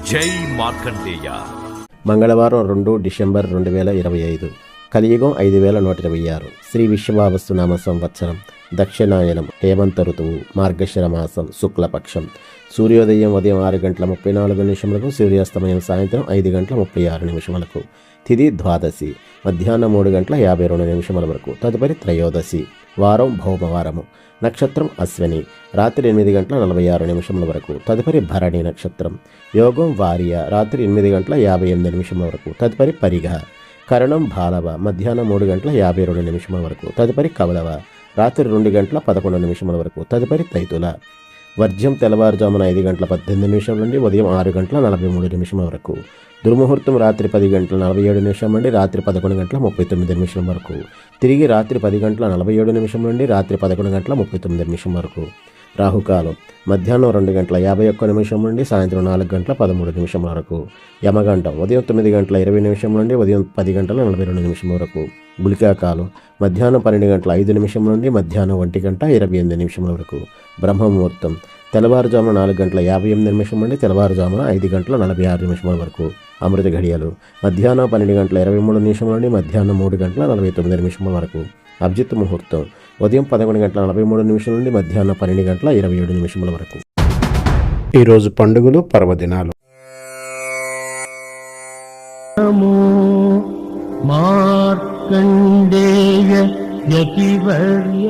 జై మార్కండేయ. మంగళవారం రెండు డిసెంబర్ రెండు వేల ఇరవై ఐదు. కలియుగం ఐదు వేల నూట ఇరవై ఆరు. శ్రీ విశ్వభావస్తునామ సంవత్సరం. దక్షిణాయనం. హేమంత ఋతువు. మార్గశిర మాసం శుక్లపక్షం. సూర్యోదయం ఉదయం ఆరు గంటల ముప్పై నాలుగు నిమిషములకు సూర్యాస్తమయం సాయంత్రం ఐదు గంటల ముప్పై ఆరు నిమిషములకు. తిది ద్వాదశి. మధ్యాహ్నం మూడు గంటల యాభై రెండు నిమిషముల వరకు తదుపరి త్రయోదశి. వారం భౌమవారము. నక్షత్రం అశ్విని. రాత్రి ఎనిమిది గంటల నలభై ఆరు నిమిషముల వరకు తదుపరి భరణి నక్షత్రం. యోగం వార్య. రాత్రి ఎనిమిది గంటల యాభై ఎనిమిది నిమిషముల వరకు తదుపరి పరిగ కరణం బాలవ మధ్యాహ్నం మూడు గంటల యాభై రెండు నిమిషముల వరకు. తదుపరి కవలవ రాత్రి రెండు గంటల పదకొండు నిమిషముల వరకు. తదుపరి తైతుల. వర్జ్యం తెల్లవారుజామున ఐదు గంటల పద్దెనిమిది నిమిషం నుండి ఉదయం ఆరు గంటల నలభై మూడు నిమిషముల వరకు. దుర్ముహూర్తం రాత్రి పది గంటల నలభై ఏడు నిమిషం నుండి రాత్రి పదకొండు గంటల ముప్పై తొమ్మిది నిమిషం వరకు. తిరిగి రాత్రి పది గంటల నలభై ఏడు నిమిషం నుండి రాత్రి పదకొండు గంటల ముప్పై తొమ్మిది నిమిషం వరకు. రాహుకాలం. మధ్యాహ్నం రెండు గంటల యాభై ఒక్క నిమిషం నుండి సాయంత్రం నాలుగు గంటల పదమూడు నిమిషం వరకు. యమగంటం ఉదయం తొమ్మిది గంటల ఇరవై నిమిషం నుండి ఉదయం పది గంటల నలభై రెండు నిమిషం వరకు. గుళికాకాలం మధ్యాహ్నం పన్నెండు గంటల ఐదు నిమిషం నుండి మధ్యాహ్నం ఒంటి గంట ఇరవై ఎనిమిది నిమిషముల వరకు. బ్రహ్మముహూర్తం తెల్లవారుజామున నాలుగు గంటల యాభై ఎనిమిది నిమిషం నుండి తెల్లవారుజామున ఐదు గంటల నలభై ఆరు నిమిషముల వరకు అమృత ఘడియలు. మధ్యాహ్నం పన్నెండు గంటల ఇరవై మూడు నిమిషం నుండి మధ్యాహ్నం మూడు గంటల నలభై తొమ్మిది నిమిషముల వరకు అభిజిత్ ముహూర్తం. ఉదయం పదకొండు గంటల నలభై మూడు నిమిషం నుండి మధ్యాహ్నం పన్నెండు గంటల ఇరవై ఏడు నిమిషముల వరకు. ఈరోజు పండుగలు పర్వదినాలు. మార్కండేయ యతివర్య